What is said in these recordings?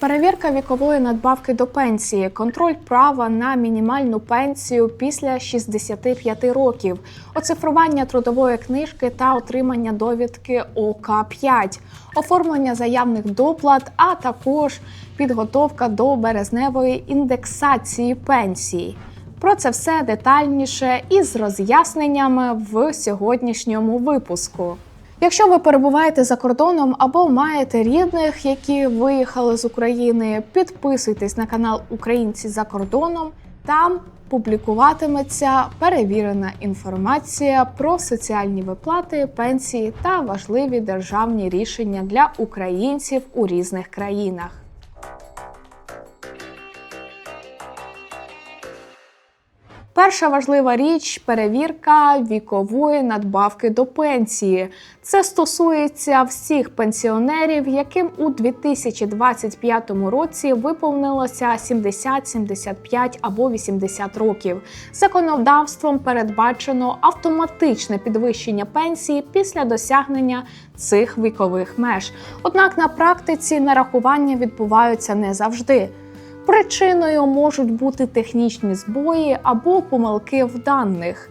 Перевірка вікової надбавки до пенсії, контроль права на мінімальну пенсію після 65 років, оцифрування трудової книжки та отримання довідки ОК-5, оформлення заявних доплат, а також підготовка до березневої індексації пенсій. Про це все детальніше і з роз'ясненнями в сьогоднішньому випуску. Якщо ви перебуваєте за кордоном або маєте рідних, які виїхали з України, підписуйтесь на канал Українці за кордоном. Там публікуватиметься перевірена інформація про соціальні виплати, пенсії та важливі державні рішення для українців у різних країнах. Перша важлива річ перевірка вікової надбавки до пенсії. Це стосується всіх пенсіонерів, яким у 2025 році виповнилося 70, 75 або 80 років. Законодавством передбачено автоматичне підвищення пенсії після досягнення цих вікових меж. Однак на практиці нарахування відбуваються не завжди. Причиною можуть бути технічні збої або помилки в даних.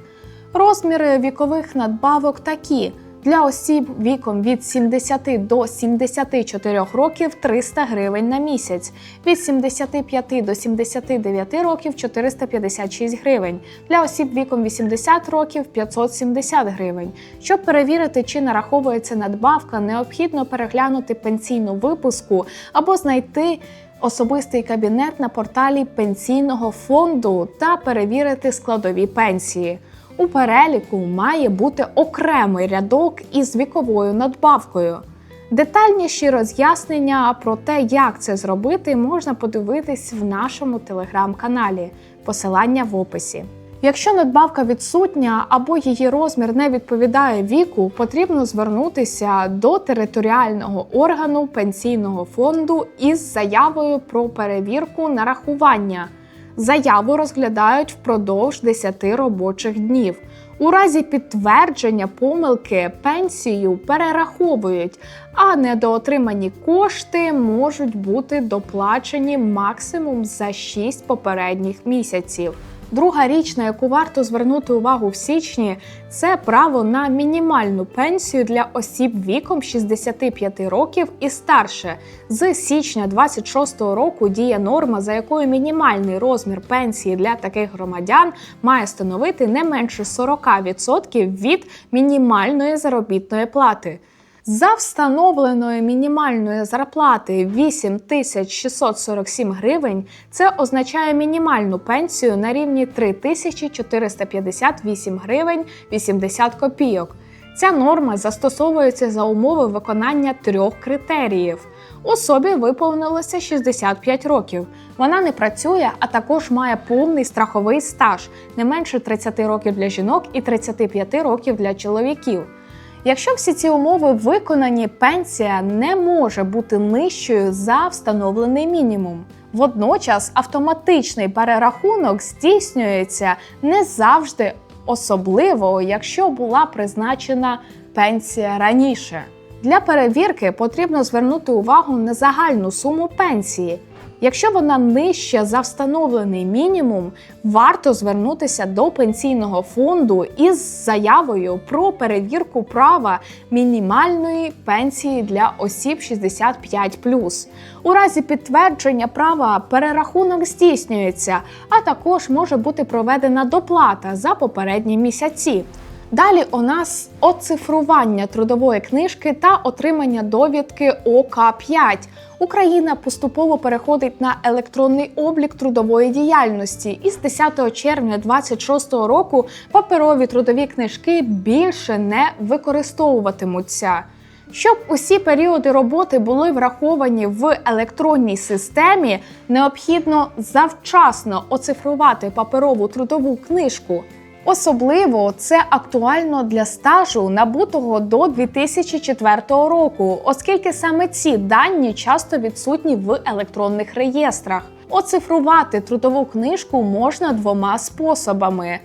Розміри вікових надбавок такі: для осіб віком від 70 до 74 років 300 гривень на місяць, від 75 до 79 років 456 гривень, для осіб віком 80 років 570 гривень. Щоб перевірити, чи нараховується надбавка, необхідно переглянути пенсійну випуску або знайти особистий кабінет на порталі пенсійного фонду та перевірити складові пенсії. У переліку має бути окремий рядок із віковою надбавкою. Детальніші роз'яснення про те, як це зробити, можна подивитись в нашому телеграм-каналі. Посилання в описі. Якщо надбавка відсутня або її розмір не відповідає віку, потрібно звернутися до територіального органу пенсійного фонду із заявою про перевірку нарахування. Заяву розглядають впродовж 10 робочих днів. У разі підтвердження помилки пенсію перераховують, а недоотримані кошти можуть бути доплачені максимум за 6 попередніх місяців. Друга річ, на яку варто звернути увагу в січні, це право на мінімальну пенсію для осіб віком 65 років і старше. З січня 26-го року діє норма, за якою мінімальний розмір пенсії для таких громадян має становити не менше 40% від мінімальної заробітної плати. За встановленої мінімальної зарплати 8647 гривень це означає мінімальну пенсію на рівні 3458 гривень 80 копійок. Ця норма застосовується за умови виконання трьох критеріїв. Особі виповнилося 65 років. Вона не працює, а також має повний страховий стаж не менше 30 років для жінок і 35 років для чоловіків. Якщо всі ці умови виконані, пенсія не може бути нижчою за встановлений мінімум. Водночас автоматичний перерахунок здійснюється не завжди, особливо якщо була призначена пенсія раніше. Для перевірки потрібно звернути увагу на загальну суму пенсії. Якщо вона нижча за встановлений мінімум, варто звернутися до пенсійного фонду із заявою про перевірку права мінімальної пенсії для осіб 65+. У разі підтвердження права перерахунок здійснюється, а також може бути проведена доплата за попередні місяці. Далі у нас оцифрування трудової книжки та отримання довідки ОК-5. Україна поступово переходить на електронний облік трудової діяльності. І з 10 червня 2026 року паперові трудові книжки більше не використовуватимуться. Щоб усі періоди роботи були враховані в електронній системі, необхідно завчасно оцифрувати паперову трудову книжку. Особливо це актуально для стажу, набутого до 2004 року, оскільки саме ці дані часто відсутні в електронних реєстрах. Оцифрувати трудову книжку можна двома способами.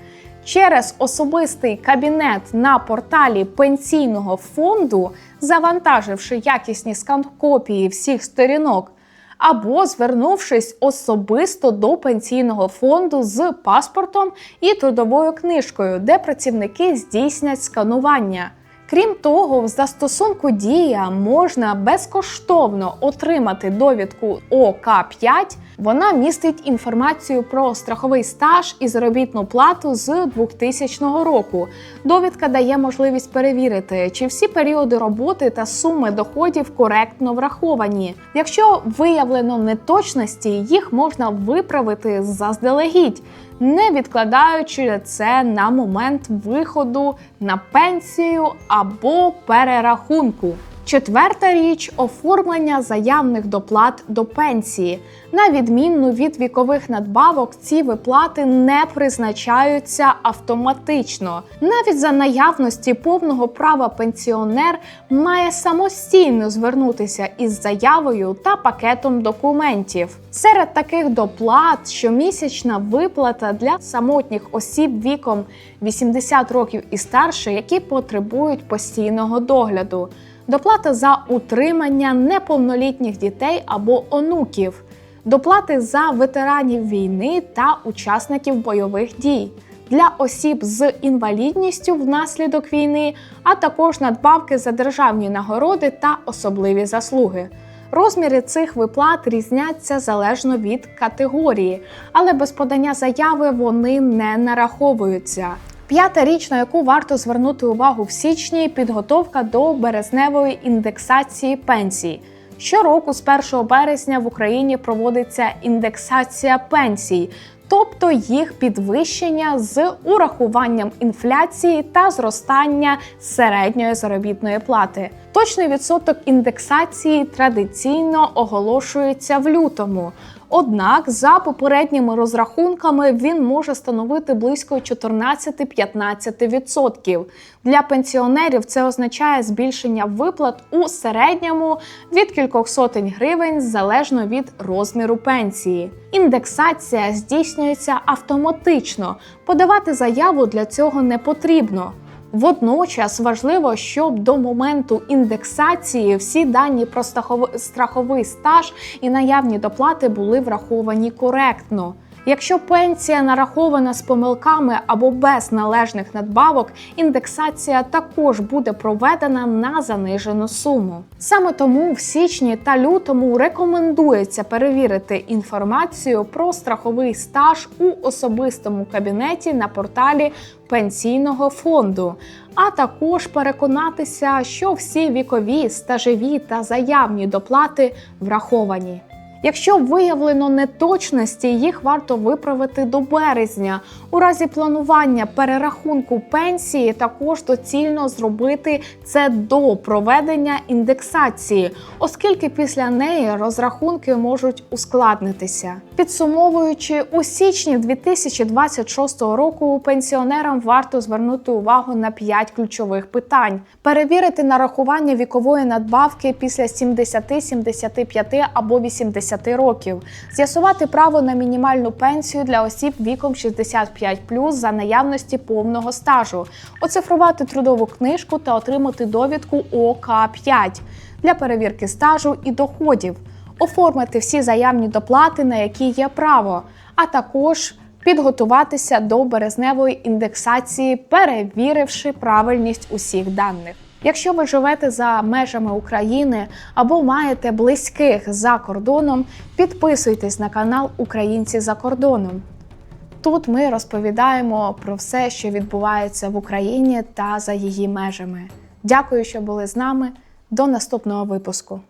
Через особистий кабінет на порталі пенсійного фонду, завантаживши якісні скан-копії всіх сторінок, або звернувшись особисто до пенсійного фонду з паспортом і трудовою книжкою, де працівники здійснять сканування. Крім того, в застосунку Дія можна безкоштовно отримати довідку ОК5. Вона містить інформацію про страховий стаж і заробітну плату з 2000 року. Довідка дає можливість перевірити, чи всі періоди роботи та суми доходів коректно враховані. Якщо виявлено неточності, їх можна виправити заздалегідь не відкладаючи це на момент виходу на пенсію або перерахунку. Четверта річ оформлення заявних доплат до пенсії. На відміну від вікових надбавок, ці виплати не призначаються автоматично. Навіть за наявності повного права пенсіонер має самостійно звернутися із заявою та пакетом документів. Серед таких доплат щомісячна виплата для самотніх осіб віком 80 років і старше, які потребують постійного догляду доплата за утримання неповнолітніх дітей або онуків, доплати за ветеранів війни та учасників бойових дій. Для осіб з інвалідністю внаслідок війни, а також надбавки за державні нагороди та особливі заслуги. Розміри цих виплат різняться залежно від категорії, але без подання заяви вони не нараховуються. П'ята річ, на яку варто звернути увагу в січні, підготовка до березневої індексації пенсій. Щороку з 1 березня в Україні проводиться індексація пенсій, тобто їх підвищення з урахуванням інфляції та зростання середньої заробітної плати. Точний відсоток індексації традиційно оголошується в лютому. Однак, за попередніми розрахунками, він може становити близько 14-15%. Для пенсіонерів це означає збільшення виплат у середньому від кількох сотень гривень залежно від розміру пенсії. Індексація здійснюється автоматично. Подавати заяву для цього не потрібно. Водночас важливо, щоб до моменту індексації всі дані про страховий стаж і наявні доплати були враховані коректно. Якщо пенсія нарахована з помилками або без належних надбавок, індексація також буде проведена на занижену суму. Саме тому в січні та лютому рекомендується перевірити інформацію про страховий стаж у особистому кабінеті на порталі пенсійного фонду, а також переконатися, що всі вікові, стажеві та заявні доплати враховані. Якщо виявлено неточності, їх варто виправити до березня. У разі планування перерахунку пенсії також доцільно зробити це до проведення індексації, оскільки після неї розрахунки можуть ускладнитися. Підсумовуючи, у січні 2026 року пенсіонерам варто звернути увагу на 5 ключових питань: перевірити нарахування вікової надбавки після 70, 75 або 80 60 років, з'ясувати право на мінімальну пенсію для осіб віком 65+, за наявності повного стажу, оцифрувати трудову книжку та отримати довідку ОК5 для перевірки стажу і доходів, оформити всі заявні доплати, на які є право, а також Підготуватися до березневої індексації, перевіривши правильність усіх даних. Якщо ви живете за межами України або маєте близьких за кордоном, підписуйтесь на канал Українці за кордоном. Тут ми розповідаємо про все, що відбувається в Україні та за її межами. Дякую, що були з нами. До наступного випуску.